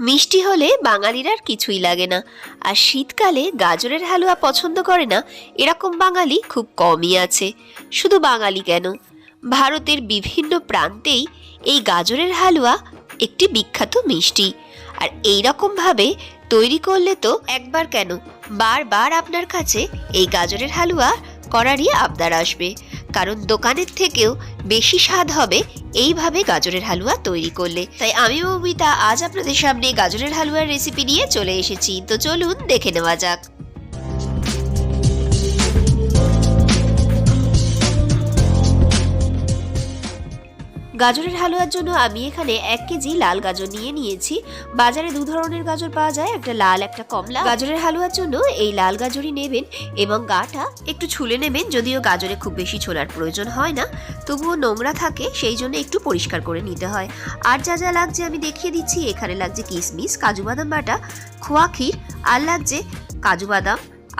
মিষ্টি হলে বাঙালির আর কিছুই লাগে না। আর শীতকালে গাজরের হালুয়া পছন্দ করে না, এরকম বাঙালি খুব কমই আছে। শুধু বাঙালি কেন? ভারতের বিভিন্ন প্রান্তেই এই গাজরের হালুয়া একটি বিখ্যাত মিষ্টি। আর এই রকমভাবে তৈরি করলে তো একবার কেন? বারবার আপনার কাছে এই গাজরের হালুয়া করারই আবদার আসবে। কারণ দোকানের থেকেও বেশি স্বাদ হবে, এইভাবে গাজরের হালুয়া তৈরি করলে। তাই আমি মৌমিতা আজ আপনাদের সামনে গাজরের হালুয়ার রেসিপি নিয়ে চলে এসেছি। তো চলুন দেখে নেওয়া যাক। গাজরের হালুয়ার জন্য আমি এখানে এক কেজি লাল গাজর নিয়ে নিয়েছি। বাজারে দু ধরনের গাজর পাওয়া যায়, একটা লাল, একটা কমলা। গাজরের হালুয়ার জন্য এই লাল গাজরই নেবেন এবং গাটা একটু ছুলে নেবেন, যদিও গাজরে খুব বেশি ছোলার প্রয়োজন হয় না। তবুও নোংরা থাকে, সেই জন্য একটু পরিষ্কার করে নিতে হয়। আর যা যা লাগছে আমি দেখিয়ে দিচ্ছি। এখানে লাগছে কিশমিশ কাজু বাদাম বাটা, খোয়া ক্ষীর, আর লাগছে কাজু বাদাম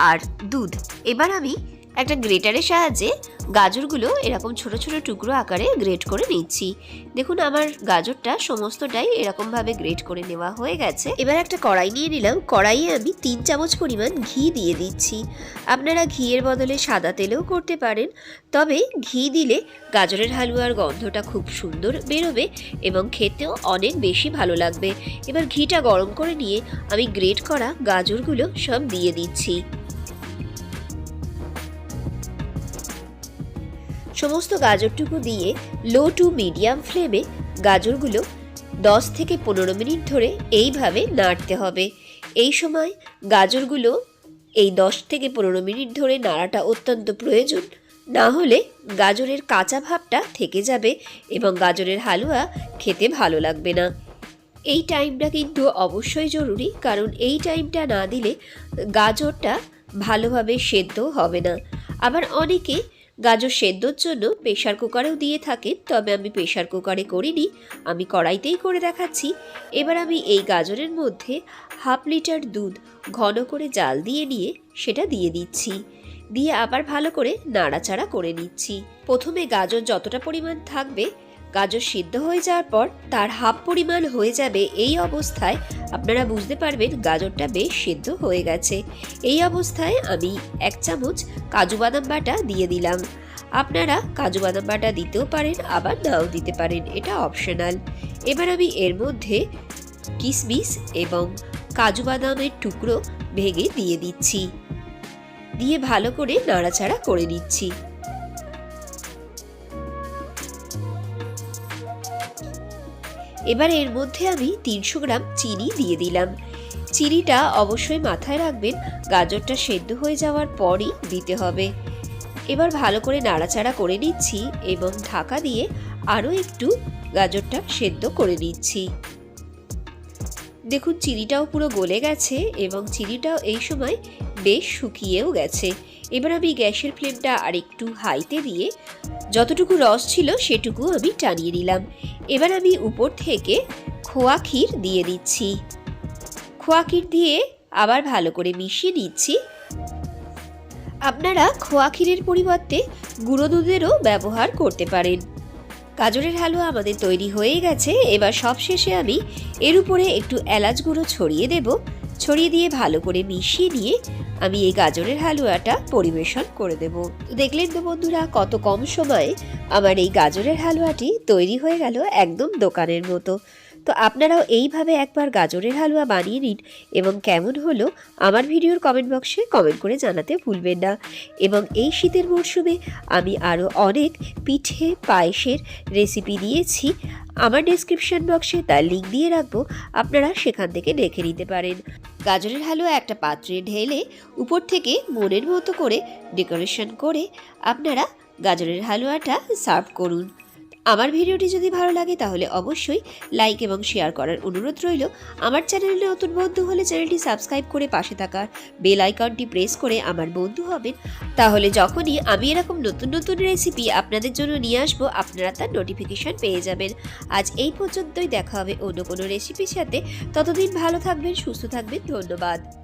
আর দুধ। এবার আমি একটা গ্রেটারের সাহায্যে গাজরগুলো এরকম ছোট ছোট টুকরো আকারে গ্রেট করে নিচ্ছি। দেখুন, আমার গাজরটা সমস্তটাই এরকমভাবে গ্রেট করে নেওয়া হয়ে গেছে। এবার একটা কড়াই নিয়ে নিলাম। কড়াইয়ে আমি তিন চামচ পরিমাণ ঘি দিয়ে দিচ্ছি। আপনারা ঘিয়ের বদলে সাদা তেলেও করতে পারেন। তবে ঘি দিলে গাজরের হালুয়ার গন্ধটা খুব সুন্দর বেরোবে এবং খেতেও অনেক বেশি ভালো লাগবে। এবার ঘিটা গরম করে নিয়ে আমি গ্রেট করা গাজরগুলো সব দিয়ে দিচ্ছি। সমস্ত গাজরটুকু দিয়ে লো টু মিডিয়াম ফ্লেমে গাজরগুলো দশ থেকে পনেরো মিনিট ধরে এইভাবে নাড়তে হবে। এই সময় গাজরগুলো এই দশ থেকে পনেরো মিনিট ধরে নাড়াটা অত্যন্ত প্রয়োজন। না হলে গাজরের কাঁচা ভাবটা থেকে যাবে এবং গাজরের হালুয়া খেতে ভালো লাগবে না। এই টাইমটা কিন্তু অবশ্যই জরুরি, কারণ এই টাইমটা না দিলে গাজরটা ভালোভাবে সেদ্ধ হবে না। আবার অনেকে গাজর সেদ্ধর জন্য প্রেশার কুকারেও দিয়ে থাকে, তবে আমি প্রেশার কুকারে করিনি, আমি কড়াইতেই করে দেখাচ্ছি। এবার আমি এই গাজরের মধ্যে হাফ লিটার দুধ ঘন করে জাল দিয়ে নিয়ে সেটা দিয়ে দিচ্ছি। দিয়ে আবার ভালো করে নাড়াচাড়া করে নিচ্ছি। প্রথমে গাজর যতটা পরিমাণ থাকবে গাজর সিদ্ধ হয়ে যাওয়ার পর তার হাফ পরিমাণ হয়ে যাবে এই অবস্থায়। আপনারা বুঝতে পারবেন গাজরটা বেশ সিদ্ধ হয়ে গেছে। এই অবস্থায় আমি এক চামচ কাজু বাদাম বাটা দিয়ে দিলাম। আপনারা কাজু বাদাম বাটা দিতেও পারেন, আবার নাও দিতে পারেন, এটা অপশনাল। এবার আমি এর মধ্যে কিশমিশ এবং কাজু বাদামের টুকরো ভেঙে দিয়ে দিচ্ছি। দিয়ে ভালো করে নাড়াচাড়া করে নিচ্ছি। এবার এর মধ্যে আমি তিনশো গ্রাম চিনি দিয়ে দিলাম। চিনিটা অবশ্যই মাথায় রাখবেন, গাজরটা সেদ্ধ হয়ে যাওয়ার পরই দিতে হবে। এবার ভালো করে নাড়াচাড়া করে নিচ্ছি এবং ঢাকা দিয়ে আরও একটু গাজরটা সেদ্ধ করে নিচ্ছি। দেখুন, চিনিটাও পুরো গলে গেছে এবং চিনিটাও এই সময় বেশ শুকিয়েও গেছে। এবার আমি গ্যাসের ফ্লেমটা আরেকটু হাইতে দিয়ে যতটুকু রস ছিল সেটুকু আমি টানিয়ে নিলাম। এবার আমি উপর থেকে খোয়া ক্ষীর দিয়ে দিচ্ছি। খোয়া ক্ষীর দিয়ে আবার ভালো করে মিশিয়ে নিচ্ছি। আপনারা খোয়া ক্ষীরের পরিবর্তে গুঁড়ো দুধেরও ব্যবহার করতে পারেন। গাজরের হালুয়া আমাদের তৈরি হয়ে গেছে। এবার সবশেষে আমি এর উপরে একটু এলাচ গুঁড়ো ছড়িয়ে দেব। ছড়িয়ে দিয়ে ভালো করে মিশিয়ে নিয়ে আমি এই গাজরের হালুয়াটা পরিবেশন করে দেব। দেখলেন তো বন্ধুরা, কত কম সময়ে আমার এই গাজরের হালুয়াটি তৈরি হয়ে গেল একদম দোকানের মতো। তো আপনারাও এইভাবে একবার গাজরের হালুয়া বানিয়ে নিন এবং কেমন হলো আমার ভিডিওর কমেন্ট বক্সে কমেন্ট করে জানাতে ভুলবেন না। এবং এই শীতের মরশুমে আমি আরও অনেক পিঠে, পায়েসের রেসিপি দিয়েছি। আমার ডেসক্রিপশন বক্সে তার লিঙ্ক দিয়ে রাখব, আপনারা সেখান থেকে দেখে নিতে পারেন। গাজরের হালুয়া একটা পাত্রে ঢেলে উপর থেকে মনের মতো করে ডেকোরেশন করে আপনারা গাজরের হালুয়াটা সার্ভ করুন। আমার ভিডিওটি যদি ভালো লাগে তাহলে অবশ্যই লাইক এবং শেয়ার করার অনুরোধ রইল। আমার চ্যানেলে নতুন বন্ধু হলে চ্যানেলটি সাবস্ক্রাইব করে পাশে থাকার বেল আইকনটি প্রেস করে আমার বন্ধু হবেন। তাহলে যখনই আমি এরকম নতুন নতুন রেসিপি আপনাদের জন্য নিয়ে আসব, আপনারা তার নোটিফিকেশন পেয়ে যাবেন। আজ এই পর্যন্তই, দেখা হবে অন্য কোনো রেসিপির সাথে। ততদিন ভালো থাকবেন, সুস্থ থাকবেন, ধন্যবাদ।